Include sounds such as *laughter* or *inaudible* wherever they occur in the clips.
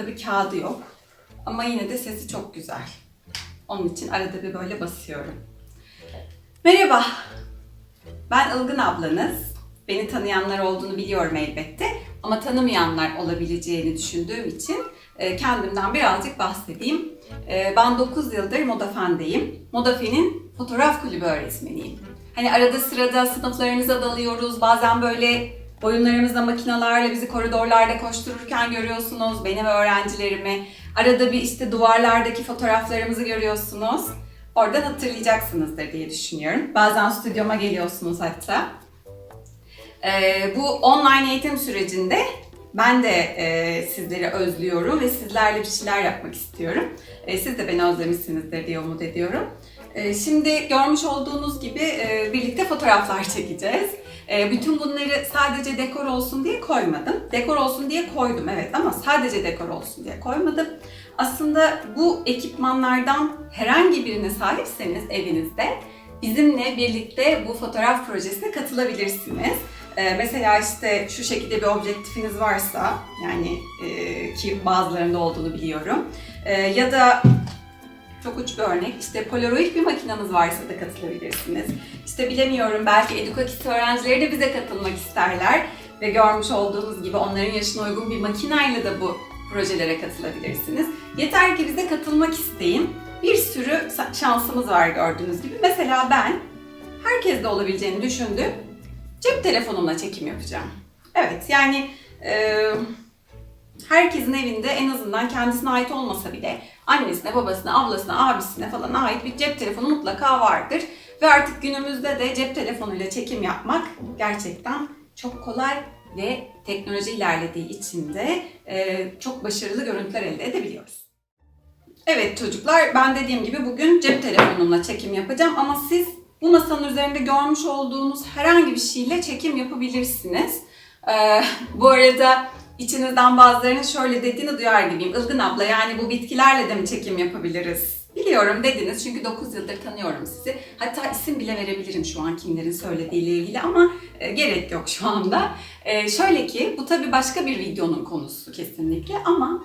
Tabii kağıdı yok. Ama yine de sesi çok güzel. Onun için arada bir böyle basıyorum. Merhaba. Ben Ilgın ablanız. Beni tanıyanlar olduğunu biliyorum elbette. Ama tanımayanlar olabileceğini düşündüğüm için e, kendimden birazcık bahsedeyim. E, Ben 9 yıldır Modafen'deyim. Modafen'in fotoğraf kulübü öğretmeniyim. Hani arada sırada sınıflarınıza dalıyoruz. Bazen böyle oyunlarımızda makinalarla bizi koridorlarda koştururken görüyorsunuz. Beni ve öğrencilerimi. Arada bir işte duvarlardaki fotoğraflarımızı görüyorsunuz. Oradan hatırlayacaksınızdır diye düşünüyorum. Bazen stüdyoma geliyorsunuz hatta. Ee, bu online eğitim sürecinde ben de e, sizleri özlüyorum ve sizlerle bir şeyler yapmak istiyorum. E, siz de beni özlemişsinizdir diye umut ediyorum. E, şimdi görmüş olduğunuz gibi e, birlikte fotoğraflar çekeceğiz. E, bütün bunları sadece dekor olsun diye koymadım. Dekor olsun diye koydum evet ama sadece dekor olsun diye koymadım. Aslında bu ekipmanlardan herhangi birine sahipseniz evinizde bizimle birlikte bu fotoğraf projesine katılabilirsiniz. Ee, mesela işte şu şekilde bir objektifiniz varsa, yani e, ki bazılarında olduğunu biliyorum. Ee, ya da çok uç bir örnek, işte Polaroid bir makineniz varsa da katılabilirsiniz. İşte bilemiyorum, belki edukakist öğrencileri de bize katılmak isterler. Ve görmüş olduğunuz gibi onların yaşına uygun bir makinayla da bu projelere katılabilirsiniz. Yeter ki bize katılmak isteyin. Bir sürü şansımız var gördüğünüz gibi. Mesela ben herkeste olabileceğini düşündüm cep telefonumla çekim yapacağım. Evet yani e, herkesin evinde en azından kendisine ait olmasa bile annesine, babasına, ablasına, abisine falan ait bir cep telefonu mutlaka vardır. Ve artık günümüzde de cep telefonuyla çekim yapmak gerçekten çok kolay ve teknoloji ilerlediği için de e, çok başarılı görüntüler elde edebiliyoruz. Evet çocuklar ben dediğim gibi bugün cep telefonumla çekim yapacağım ama siz bu masanın üzerinde görmüş olduğunuz herhangi bir şeyle çekim yapabilirsiniz. Ee, bu arada içinizden bazılarının şöyle dediğini duyar gibiyim. Ilgın abla yani bu bitkilerle de mi çekim yapabiliriz? Biliyorum dediniz çünkü 9 yıldır tanıyorum sizi. Hatta isim bile verebilirim şu an kimlerin söylediğiyle ilgili ama e, gerek yok şu anda. E, şöyle ki bu tabii başka bir videonun konusu kesinlikle ama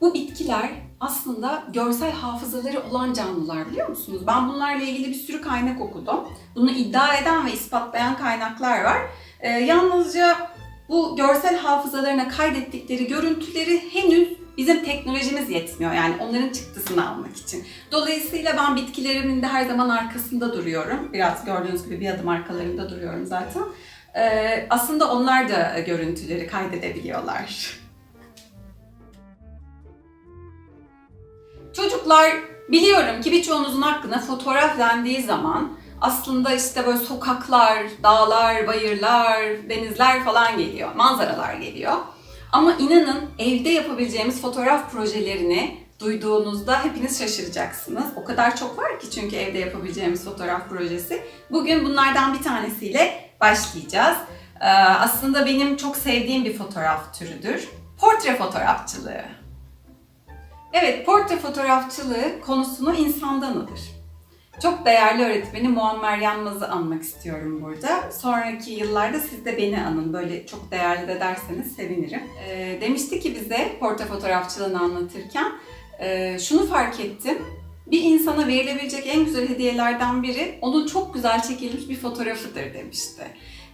bu bitkiler aslında görsel hafızaları olan canlılar biliyor musunuz? Ben bunlarla ilgili bir sürü kaynak okudum. Bunu iddia eden ve ispatlayan kaynaklar var. Ee, yalnızca bu görsel hafızalarına kaydettikleri görüntüleri henüz bizim teknolojimiz yetmiyor. Yani onların çıktısını almak için. Dolayısıyla ben bitkilerimin de her zaman arkasında duruyorum. Biraz gördüğünüz gibi bir adım arkalarında duruyorum zaten. Ee, aslında onlar da görüntüleri kaydedebiliyorlar. Çocuklar biliyorum ki birçoğunuzun aklına fotoğraf dendiği zaman aslında işte böyle sokaklar, dağlar, bayırlar, denizler falan geliyor, manzaralar geliyor. Ama inanın evde yapabileceğimiz fotoğraf projelerini duyduğunuzda hepiniz şaşıracaksınız. O kadar çok var ki çünkü evde yapabileceğimiz fotoğraf projesi. Bugün bunlardan bir tanesiyle başlayacağız. Ee, aslında benim çok sevdiğim bir fotoğraf türüdür. Portre fotoğrafçılığı. Evet, portre fotoğrafçılığı konusunu insandan alır. Çok değerli öğretmenim Muammer Yanmaz'ı anmak istiyorum burada. Sonraki yıllarda siz de beni anın. Böyle çok değerli de derseniz sevinirim. Ee, demişti ki bize portre fotoğrafçılığını anlatırken e, şunu fark ettim. Bir insana verilebilecek en güzel hediyelerden biri onun çok güzel çekilmiş bir fotoğrafıdır demişti.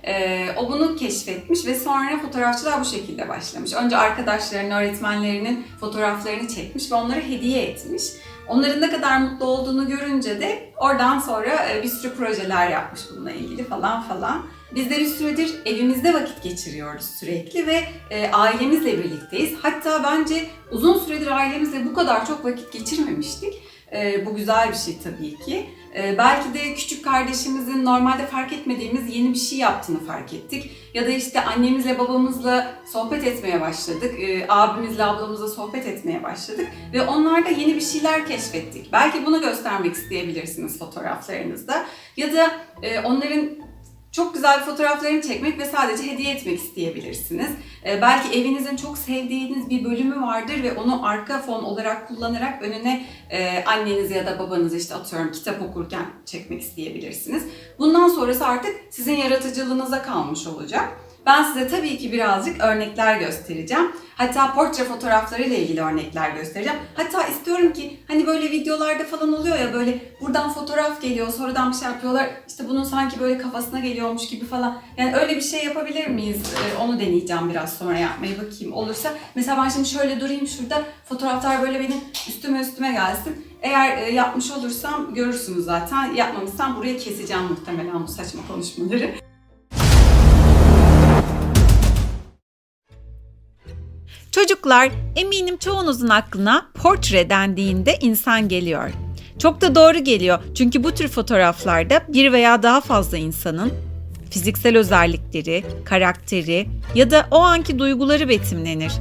Ee, o bunu keşfetmiş ve sonra fotoğrafçılar bu şekilde başlamış. Önce arkadaşlarının, öğretmenlerinin fotoğraflarını çekmiş ve onları hediye etmiş. Onların ne kadar mutlu olduğunu görünce de oradan sonra e, bir sürü projeler yapmış bununla ilgili falan falan. Biz de bir süredir evimizde vakit geçiriyoruz sürekli ve e, ailemizle birlikteyiz. Hatta bence uzun süredir ailemizle bu kadar çok vakit geçirmemiştik. E, bu güzel bir şey tabii ki. E, belki de küçük kardeşimizin normalde fark etmediğimiz yeni bir şey yaptığını fark ettik. Ya da işte annemizle babamızla sohbet etmeye başladık. E, abimizle ablamızla sohbet etmeye başladık. Ve onlarda yeni bir şeyler keşfettik. Belki bunu göstermek isteyebilirsiniz fotoğraflarınızda. Ya da e, onların çok güzel bir fotoğraflarını çekmek ve sadece hediye etmek isteyebilirsiniz. Ee, belki evinizin çok sevdiğiniz bir bölümü vardır ve onu arka fon olarak kullanarak önüne e, anneniz ya da babanız işte atıyorum kitap okurken çekmek isteyebilirsiniz. Bundan sonrası artık sizin yaratıcılığınıza kalmış olacak. Ben size tabii ki birazcık örnekler göstereceğim. Hatta portre fotoğrafları ile ilgili örnekler göstereceğim. Hatta istiyorum ki hani böyle videolarda falan oluyor ya böyle buradan fotoğraf geliyor sonradan bir şey yapıyorlar. İşte bunun sanki böyle kafasına geliyormuş gibi falan. Yani öyle bir şey yapabilir miyiz? Ee, onu deneyeceğim biraz sonra yapmayı bakayım olursa. Mesela ben şimdi şöyle durayım şurada fotoğraflar böyle benim üstüme üstüme gelsin. Eğer e, yapmış olursam görürsünüz zaten. Yapmamışsam buraya keseceğim muhtemelen bu saçma konuşmaları. Çocuklar, eminim çoğunuzun aklına portre dendiğinde insan geliyor. Çok da doğru geliyor çünkü bu tür fotoğraflarda bir veya daha fazla insanın fiziksel özellikleri, karakteri ya da o anki duyguları betimlenir.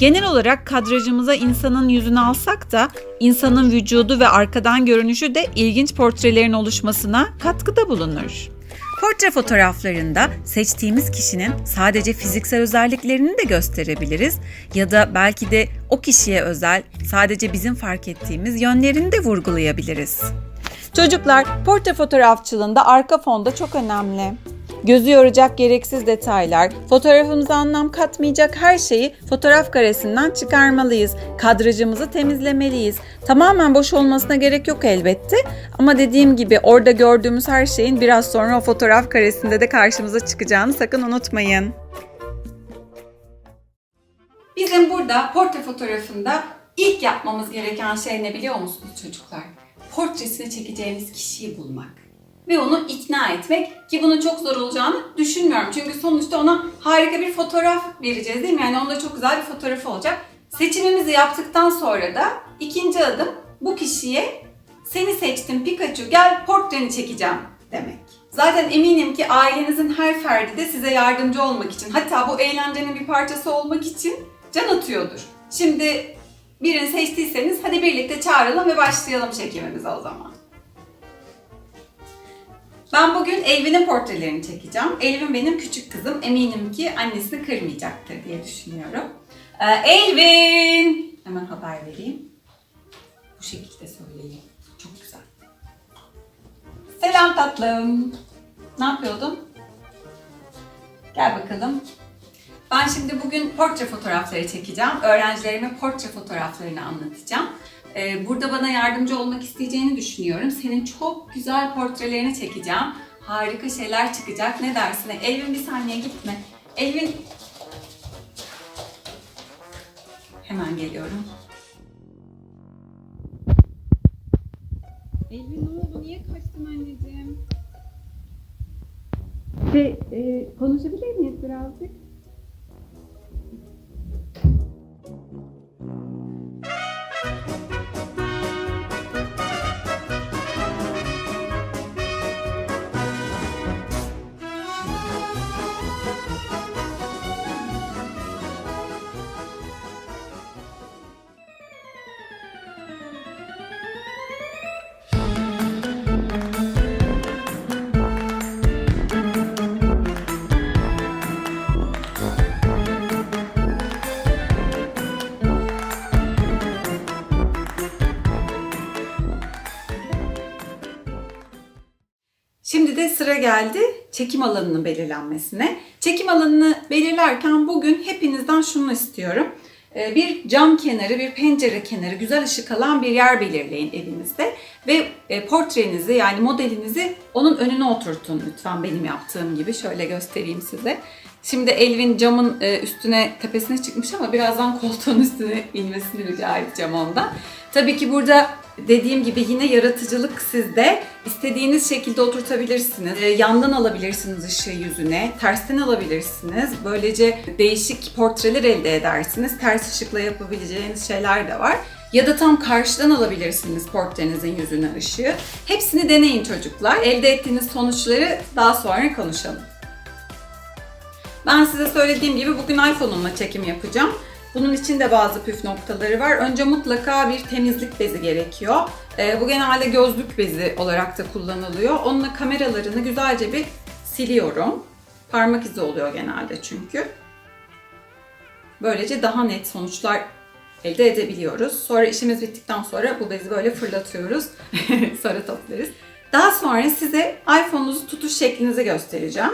Genel olarak kadrajımıza insanın yüzünü alsak da insanın vücudu ve arkadan görünüşü de ilginç portrelerin oluşmasına katkıda bulunur. Portre fotoğraflarında seçtiğimiz kişinin sadece fiziksel özelliklerini de gösterebiliriz ya da belki de o kişiye özel sadece bizim fark ettiğimiz yönlerini de vurgulayabiliriz. Çocuklar, portre fotoğrafçılığında arka fonda çok önemli. Gözü yoracak gereksiz detaylar, fotoğrafımıza anlam katmayacak her şeyi fotoğraf karesinden çıkarmalıyız. Kadrajımızı temizlemeliyiz. Tamamen boş olmasına gerek yok elbette. Ama dediğim gibi orada gördüğümüz her şeyin biraz sonra o fotoğraf karesinde de karşımıza çıkacağını sakın unutmayın. Bizim burada portre fotoğrafında ilk yapmamız gereken şey ne biliyor musunuz çocuklar? Portresini çekeceğimiz kişiyi bulmak. Ve onu ikna etmek ki bunun çok zor olacağını düşünmüyorum. Çünkü sonuçta ona harika bir fotoğraf vereceğiz değil mi? Yani onda çok güzel bir fotoğrafı olacak. Seçimimizi yaptıktan sonra da ikinci adım bu kişiye seni seçtim Pikachu gel portreni çekeceğim demek. Zaten eminim ki ailenizin her ferdi de size yardımcı olmak için hatta bu eğlencenin bir parçası olmak için can atıyordur. Şimdi birini seçtiyseniz hadi birlikte çağıralım ve başlayalım çekimimize o zaman. Ben bugün Elvin'in portrelerini çekeceğim. Elvin benim küçük kızım. Eminim ki annesini kırmayacaktır diye düşünüyorum. Ee, Elvin! Hemen haber vereyim. Bu şekilde söyleyeyim. Çok güzel. Selam tatlım. Ne yapıyordun? Gel bakalım. Ben şimdi bugün portre fotoğrafları çekeceğim. Öğrencilerime portre fotoğraflarını anlatacağım. Ee, Burada bana yardımcı olmak isteyeceğini düşünüyorum. Senin çok güzel portrelerini çekeceğim. Harika şeyler çıkacak. Ne dersin? Elvin bir saniye gitme. Elvin... Hemen geliyorum. Elvin ne oldu? Niye kaçtın anneciğim? Şey, e, konuşabilir miyiz birazcık? De sıra geldi çekim alanının belirlenmesine. Çekim alanını belirlerken bugün hepinizden şunu istiyorum. Ee, Bir cam kenarı, bir pencere kenarı, güzel ışık alan bir yer belirleyin evinizde. Ve e, portrenizi yani modelinizi onun önüne oturtun lütfen benim yaptığım gibi. Şöyle göstereyim size. Şimdi Elvin camın e, üstüne, tepesine çıkmış ama birazdan koltuğun üstüne inmesini rica edeceğim ondan. Tabii ki burada dediğim gibi yine yaratıcılık sizde. İstediğiniz şekilde oturtabilirsiniz. E, yandan alabilirsiniz ışığı yüzüne, tersten alabilirsiniz. Böylece değişik portreler elde edersiniz. Ters ışıkla yapabileceğiniz şeyler de var. Ya da tam karşıdan alabilirsiniz portrenizin yüzüne ışığı. Hepsini deneyin çocuklar. Elde ettiğiniz sonuçları daha sonra konuşalım. Ben size söylediğim gibi bugün iPhone'umla çekim yapacağım. Bunun için de bazı püf noktaları var. Önce mutlaka bir temizlik bezi gerekiyor. Ee, bu genelde gözlük bezi olarak da kullanılıyor. Onunla kameralarını güzelce bir siliyorum. Parmak izi oluyor genelde çünkü. Böylece daha net sonuçlar elde edebiliyoruz. Sonra işimiz bittikten sonra bu bezi böyle fırlatıyoruz. *laughs* sonra toplarız. Daha sonra size iPhone'unuzu tutuş şeklinizi göstereceğim.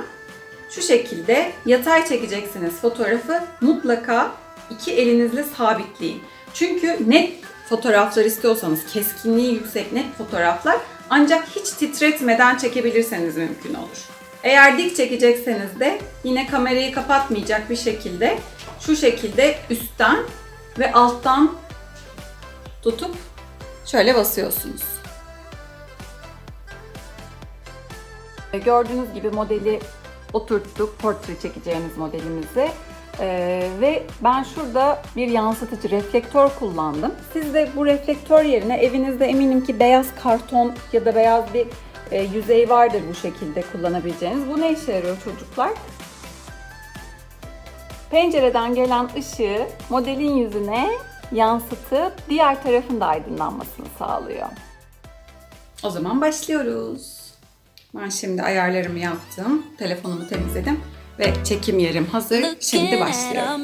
Şu şekilde yatay çekeceksiniz fotoğrafı mutlaka iki elinizle sabitleyin. Çünkü net fotoğraflar istiyorsanız keskinliği yüksek net fotoğraflar ancak hiç titretmeden çekebilirseniz mümkün olur. Eğer dik çekecekseniz de yine kamerayı kapatmayacak bir şekilde şu şekilde üstten ve alttan tutup şöyle basıyorsunuz. Gördüğünüz gibi modeli oturttuk, portre çekeceğimiz modelimizi. Ee, ve ben şurada bir yansıtıcı reflektör kullandım. Siz de bu reflektör yerine evinizde eminim ki beyaz karton ya da beyaz bir e, yüzey vardır bu şekilde kullanabileceğiniz. Bu ne işe yarıyor çocuklar? Pencereden gelen ışığı modelin yüzüne yansıtıp diğer tarafın da aydınlanmasını sağlıyor. O zaman başlıyoruz. Ben şimdi ayarlarımı yaptım. Telefonumu temizledim ve çekim yerim hazır. Şimdi başlıyorum.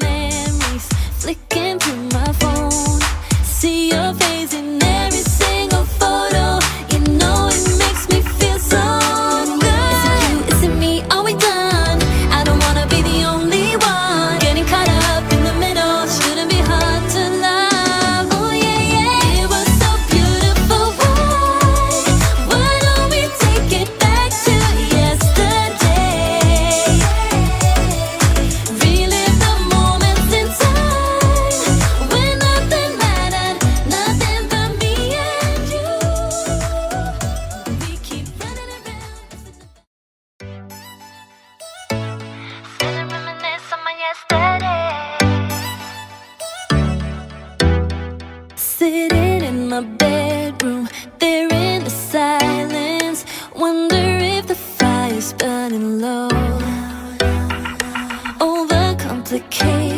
complicated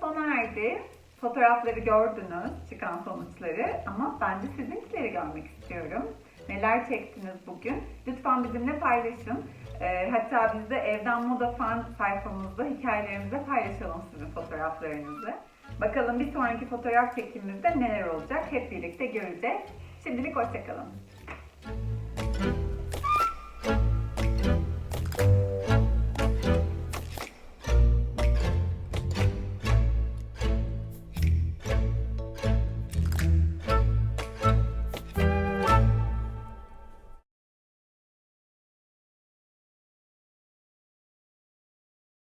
sona erdi. Fotoğrafları gördünüz, çıkan sonuçları ama ben de sizinkileri görmek istiyorum. Neler çektiniz bugün? Lütfen bizimle paylaşın. Ee, hatta biz de Evden Moda Fan sayfamızda hikayelerimize paylaşalım sizin fotoğraflarınızı. Bakalım bir sonraki fotoğraf çekimimizde neler olacak hep birlikte göreceğiz. Şimdilik hoşçakalın.